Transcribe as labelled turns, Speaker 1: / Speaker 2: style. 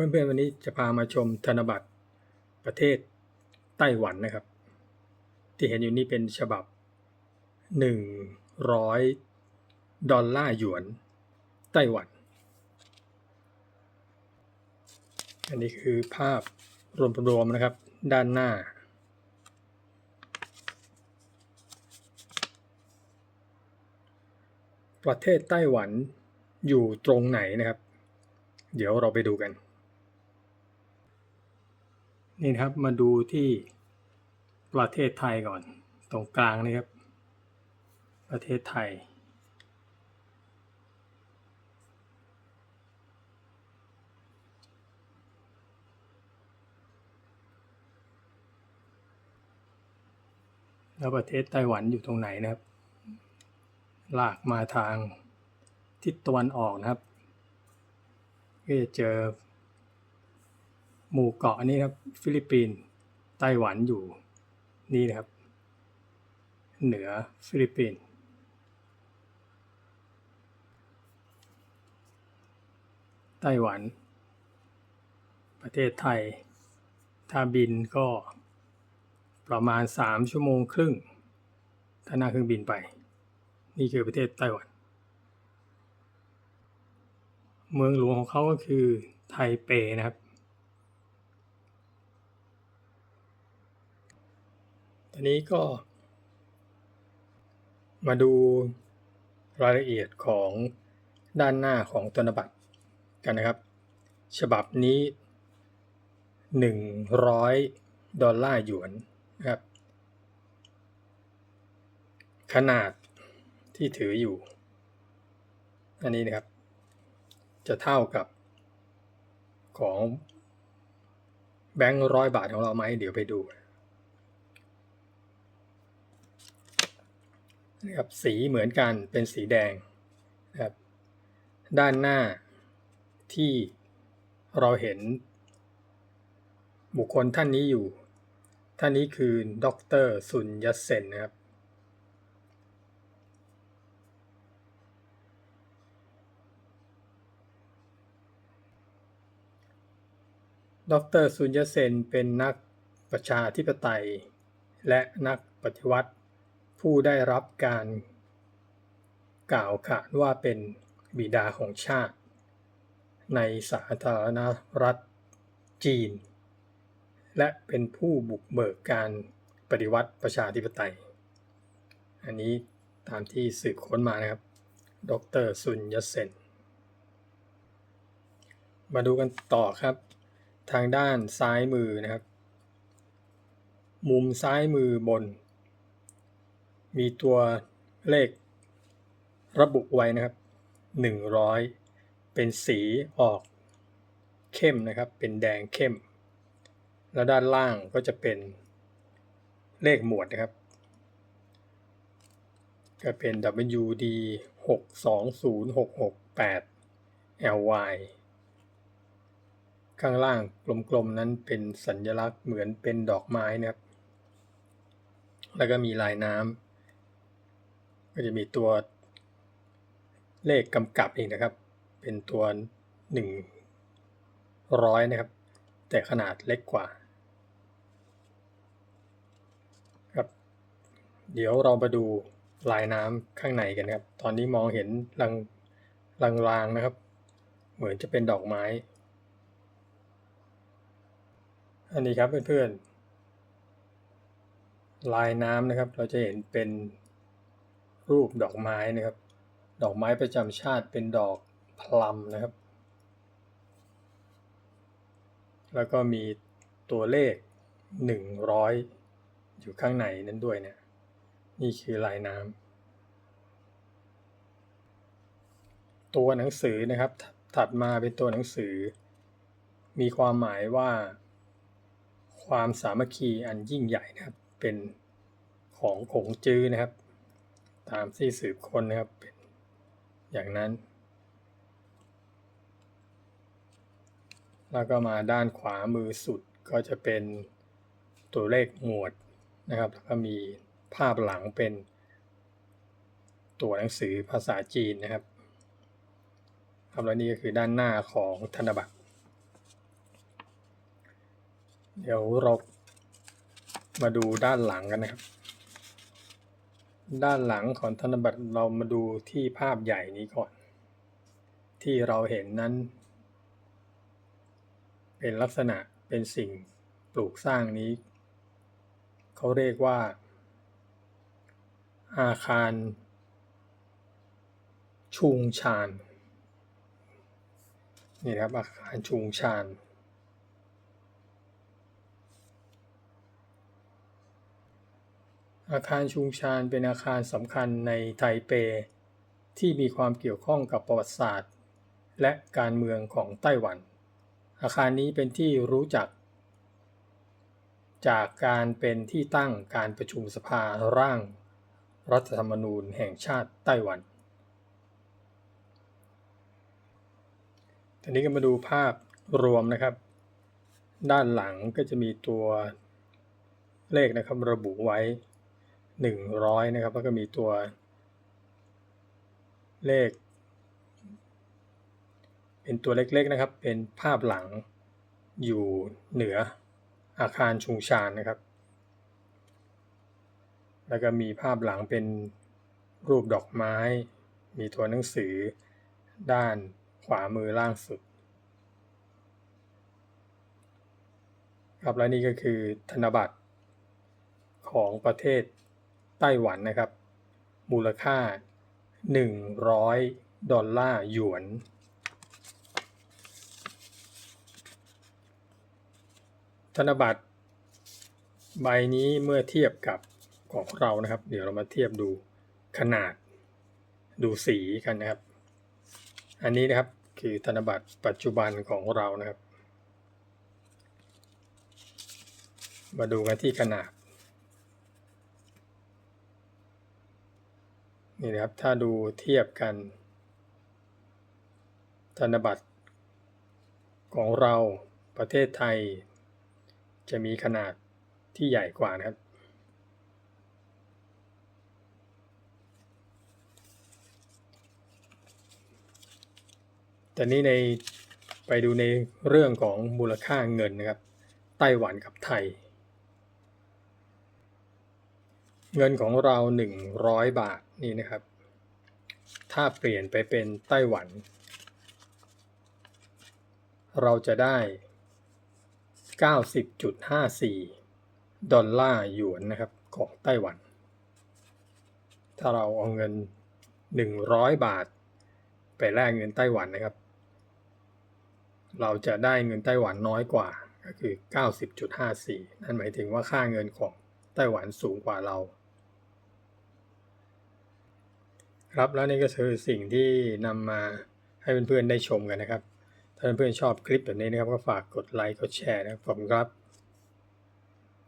Speaker 1: เพื่อนๆวันนี้จะพามาชมธนบัตรประเทศไต้หวันนะครับ ที่เห็นอยู่นี่เป็นฉบับ 100 ดอลลาร์หยวน ไต้หวัน อันนี้คือภาพรวมๆนะครับ ด้านหน้า ประเทศไต้หวันอยู่ตรงไหนนะครับ เดี๋ยวเราไปดูกัน นี่นะครับมาดูที่ประเทศไทยก่อน ตรงกลางนี่ครับ ประเทศไทย แล้วประเทศไต้หวันอยู่ตรงไหนนะครับ ลากมาทางทิศตะวันออกนะครับ ก็จะเจอ หมู่เกาะอันี้ครับ ฟิลิปปินส์ไต้หวันอยู่นี่นะครับ เหนือฟิลิปปินส์ไต้หวัน ประเทศไทย ถ้าบินก็ประมาณ 3 ชั่วโมงครึ่ง ถ้านั่งเครื่องบินไป นี่คือประเทศไต้หวัน เมืองหลวงของเขาก็คือไทเปนะครับ ตอนนี้ก็ มาดูรายละเอียดของด้านหน้าของธนบัตรกันนะครับ ฉบับนี้ 100 ดอลลาร์หยวนนะครับ ขนาดที่ถืออยู่ อันนี้นะครับ จะเท่ากับของแบงค์ร้อยบาทของเราไหมเดี๋ยวไปดูนะ ครับสีเหมือนกันเป็นสีแดงนะครับด้านหน้าที่เราเห็น บุคคลท่านนี้อยู่ ท่านนี้คือดรซุนยัตเซนนะครับดรซุนยเซนเป็นนักประชาธิปไตย และนักปฏิวัติ ผู้ได้รับการกล่าวขานว่าเป็นบิดาของชาติ ในสาธารณรัฐจีน และเป็นผู้บุกเบิกการปฏิวัติประชาธิปไตย อันนี้ตามที่สืบค้นมานะครับ ดรซุนยเซน มาดูกันต่อครับ ทางด้านซ้ายมือนะครับ มุมซ้ายมือบน มีตัวเลขระบุไว้นะครับ 100 เป็นสีออกเข้มนะครับ เป็นแดงเข้ม แล้วด้านล่างก็จะเป็นเลขหมวดนะครับ ก็เป็น WD 620668 LY ข้างล่างกลมๆนั้นเป็นสัญลักษณ์เหมือนเป็นดอกไม้นะครับ แล้วก็มีลายน้ำ ก็จะมีตัวเลขกำกับอีกนะครับ เป็นตัวหนึ่งร้อยนะครับ แต่ขนาดเล็กกว่าครับ เดี๋ยวเรามาดูลายน้ำข้างในกันครับ ตอนนี้มองเห็นลางลางๆนะครับ เหมือนจะเป็นดอกไม้ อันนี้ครับเพื่อนๆลายน้ำนะครับ เราจะเห็นเป็น รูปดอกไม้นะครับ ดอกไม้ประจำชาติเป็นดอกพลัมนะครับ แล้วก็มีตัวเลข 100 อยู่ข้างในนั้นด้วยเนะนี่คือลายน้ำ ตัวหนังสือนะครับ ถัดมาเป็นตัวหนังสือ มีความหมายว่า ความสามัคคีอันยิ่งใหญ่นะครับ เป็นของขงจื้อนะครับ ตามที่สืบค้นนะครับเป็นอย่างนั้น แล้วก็มาด้านขวามือสุดก็จะเป็นตัวเลขหมวดนะครับแล้วก็มีภาพหลังเป็นตัวหนังสือภาษาจีนนะครับครับแล้วนี่ก็คือด้านหน้าของธนบัตร เดี๋ยวเรามาดูด้านหลังกันนะครับ ด้านหลังของธนบัตรเรามาดูที่ภาพใหญ่นี้ก่อน ที่เราเห็นนั้น เป็นลักษณะเป็นสิ่งปลูกสร้างนี้ เขาเรียกว่า อาคาร ชุงชานนี่ครับอาคารชุงชาน อาคารชุงชานเป็นอาคารสำคัญในไทเป ที่มีความเกี่ยวข้องกับประวัติศาสตร์ และการเมืองของไต้หวัน อาคารนี้เป็นที่รู้จัก จากการเป็นที่ตั้งการประชุมสภาร่าง รัฐธรรมนูญแห่งชาติไต้หวันทีนี้ก็มาดูภาพรวมนะครับ ด้านหลังก็จะมีตัวเลขนะครับระบุไว้ 100 นะครับ แล้วก็มีตัวเลข เป็นตัวเล็กๆนะครับ เป็นภาพหลังอยู่เหนืออาคารชุงชานนะครับ แล้วก็มีภาพหลังเป็นรูปดอกไม้ มีตัวหนังสือด้านขวามือล่างสุด ครับและนี่ก็คือธนบัตรของประเทศ ไต้หวันนะครับ มูลค่า 100 ดอลลาร์หยวน ธนบัตรใบนี้เมื่อเทียบกับของเรานะครับ เดี๋ยวเรามาเทียบดูขนาดดูสีกันนะครับ อันนี้นะครับคือธนบัตรปัจจุบันของเรานะครับ มาดูกันที่ขนาด นี่นะครับ ถ้าดูเทียบกันธนบัตรของเราประเทศไทย จะมีขนาดที่ใหญ่กว่านะครับ แต่นี้ในไปดูในเรื่องของมูลค่าเงินนะครับ ไต้หวันกับไทย เงินของเรา 100 บาทนี่นะครับ ถ้าเปลี่ยนไปเป็นไต้หวัน เราจะได้ 90.54 ดอลลาร์หยวนนะครับของไต้หวัน ถ้าเราเอาเงิน 100 บาท ไปแลกเงินไต้หวันนะครับ เราจะได้เงินไต้หวันน้อยกว่าก็คือ 90.54 นั่นหมายถึงว่าค่าเงินของไต้หวันสูงกว่าเรา ครับแล้วนี่ก็คือสิ่งที่นำมาให้เพื่อนๆได้ชมกันนะครับ ถ้าเพื่อนๆชอบคลิปแบบนี้นะครับก็ฝากกดไลค์กดแชร์นะครับผมครับ